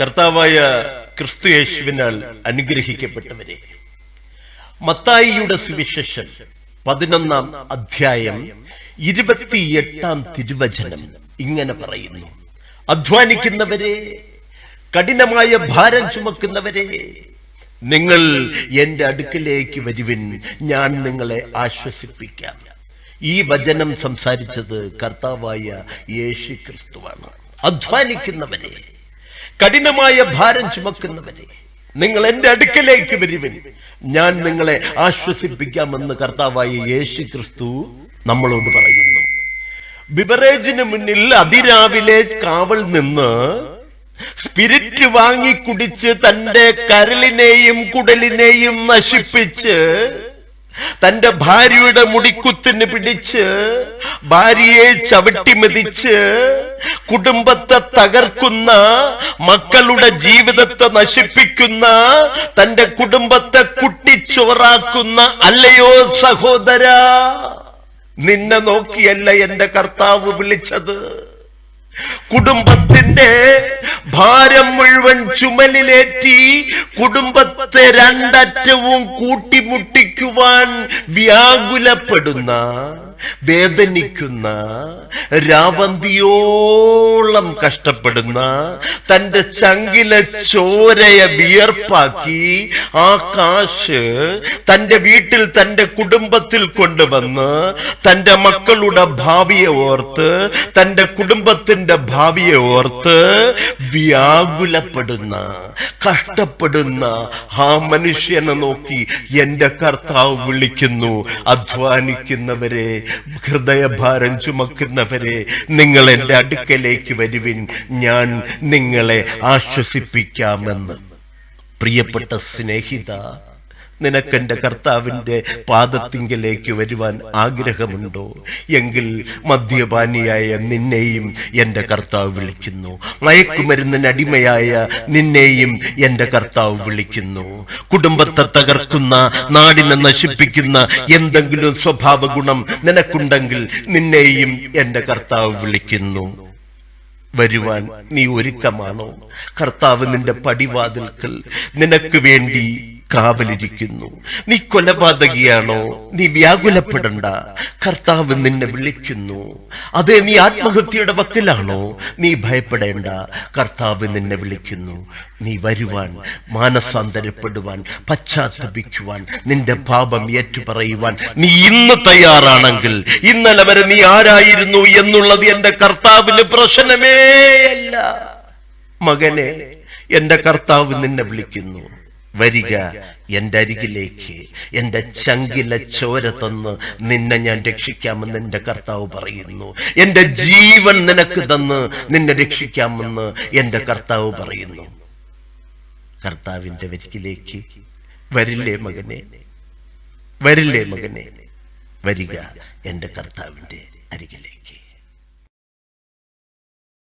കർത്താവായ ക്രിസ്തു യേശുവിനാൽ അനുഗ്രഹിക്കപ്പെട്ടവരെ മത്തായിയുടെ സുവിശേഷം പതിനൊന്നാം അധ്യായം ഇരുപത്തിയെട്ടാം തിരുവചനം ഇങ്ങനെ പറയുന്നു. അധ്വാനിക്കുന്നവരെ കഠിനമായ ഭാരം ചുമക്കുന്നവരെ നിങ്ങൾ എന്റെ അടുക്കിലേക്ക് വരുവിൻ ഞാൻ നിങ്ങളെ ആശ്വസിപ്പിക്കാം. ഈ വചനം സംസാരിച്ചത് കർത്താവായ യേശു ക്രിസ്തുവാണ് അധ്വാനിക്കുന്നവരെ കഠിനമായ ഭാരം ചുമക്കുന്നവരെ നിങ്ങൾ എന്റെ അടുക്കലേക്ക് വരുവൻ. ഞാൻ നിങ്ങളെ ആശ്വസിപ്പിക്കാമെന്ന് കർത്താവായ യേശു ക്രിസ്തു നമ്മളോട് പറയുന്നു. ബിബറേജിന് മുന്നിൽ അതിരാവിലെ കാവൽ നിന്ന് സ്പിരിറ്റ് വാങ്ങി കുടിച്ച് തന്റെ കരളിനെയും കുടലിനെയും നശിപ്പിച്ച് തന്റെ ഭാര്യയുടെ മുടിക്കുത്തിന് പിടിച്ച് ഭാര്യയെ ചവിട്ടി മെതിച്ച് കുടുംബത്തെ തകർക്കുന്ന മക്കളുടെ ജീവിതത്തെ നശിപ്പിക്കുന്ന തന്റെ കുടുംബത്തെ കുട്ടിച്ചോറാക്കുന്ന അല്ലയോ സഹോദര നിന്നെ നോക്കിയല്ല എന്റെ കർത്താവ് വിളിച്ചത്. കുടുംബത്തിന്റെ ഭാരം മുഴുവൻ ചുമലിലേറ്റി കുടുംബത്തെ രണ്ടറ്റവും കൂട്ടിമുട്ടിക്കുവാൻ വ്യാകുലപ്പെടുന്ന വേദനിക്കുന്ന രാവന്തിയോളം കഷ്ടപ്പെടുന്ന തന്റെ ചങ്കിലെ ചോരയെ വിയർപ്പാക്കി ആ കാശ് തന്റെ വീട്ടിൽ തന്റെ കുടുംബത്തിൽ കൊണ്ടുവന്ന് തന്റെ മക്കളുടെ ഭാവിയെ ഓർത്ത് തന്റെ കുടുംബത്തിന്റെ ഭാവിയെ ഓർത്ത് വ്യാകുലപ്പെടുന്ന കഷ്ടപ്പെടുന്ന ആ മനുഷ്യനെ നോക്കി എന്റെ കർത്താവ് വിളിക്കുന്നു അധ്വാനിക്കുന്നവരെ ഹൃദയഭാരം ചുമക്കുന്നവരെ നിങ്ങൾ എന്റെ അടുക്കലേക്ക് വരുവിൻ. ഞാൻ നിങ്ങളെ ആശ്വസിപ്പിക്കാമെന്ന്. പ്രിയപ്പെട്ട സ്നേഹിത നിനക്കെന്റെ കർത്താവിന്റെ പാദത്തിങ്കലേക്ക് വരുവാൻ ആഗ്രഹമുണ്ടോ? എങ്കിൽ മദ്യപാനിയായ നിന്നെയും എന്റെ കർത്താവ് വിളിക്കുന്നു. മയക്കുമരുന്നിന് അടിമയായ നിന്നെയും എന്റെ കർത്താവ് വിളിക്കുന്നു. കുടുംബത്തെ തകർക്കുന്ന നാടിനെ നശിപ്പിക്കുന്ന എന്തെങ്കിലും സ്വഭാവ ഗുണം നിനക്കുണ്ടെങ്കിൽ നിന്നെയും എന്റെ കർത്താവ് വിളിക്കുന്നു. വരുവാൻ നീ ഒരുക്കമാണോ? കർത്താവ് നിന്റെ പടിവാതിൽക്കൽ നിനക്ക് വേണ്ടി കാവലിരിക്കുന്നു നീ കൊലപാതകിയാണോ? നീ വ്യാകുലപ്പെടണ്ട. കർത്താവ് നിന്നെ വിളിക്കുന്നു. അതെ നീ ആത്മഹത്യയുടെ വക്കിലാണോ? നീ ഭയപ്പെടേണ്ട. കർത്താവ് നിന്നെ വിളിക്കുന്നു. നീ വരുവാൻ മാനസാന്തരപ്പെടുവാൻ പശ്ചാത്തപിക്കുവാൻ നിന്റെ പാപം ഏറ്റുപറയുവാൻ നീ ഇന്ന് തയ്യാറാണെങ്കിൽ ഇന്നലെ വരെ നീ ആരായിരുന്നു എന്നുള്ളത് എന്റെ കർത്താവിന് പ്രശ്നമേയല്ല മകനെ എന്റെ കർത്താവ് നിന്നെ വിളിക്കുന്നു. വരിക എന്റെ അരികിലേക്ക്. എന്റെ ചങ്കില ചോര തന്ന് നിന്നെ ഞാൻ രക്ഷിക്കാമെന്ന് എന്റെ കർത്താവ് പറയുന്നു. എന്റെ ജീവൻ നിനക്ക് തന്ന് നിന്നെ രക്ഷിക്കാമെന്ന് എന്റെ കർത്താവ് പറയുന്നു. കർത്താവിന്റെ വരികിലേക്ക് വരില്ലേ മകനെ? വരില്ലേ മകനെ? വരിക. എന്റെ കർത്താവിന്റെ അരികിലേക്ക്.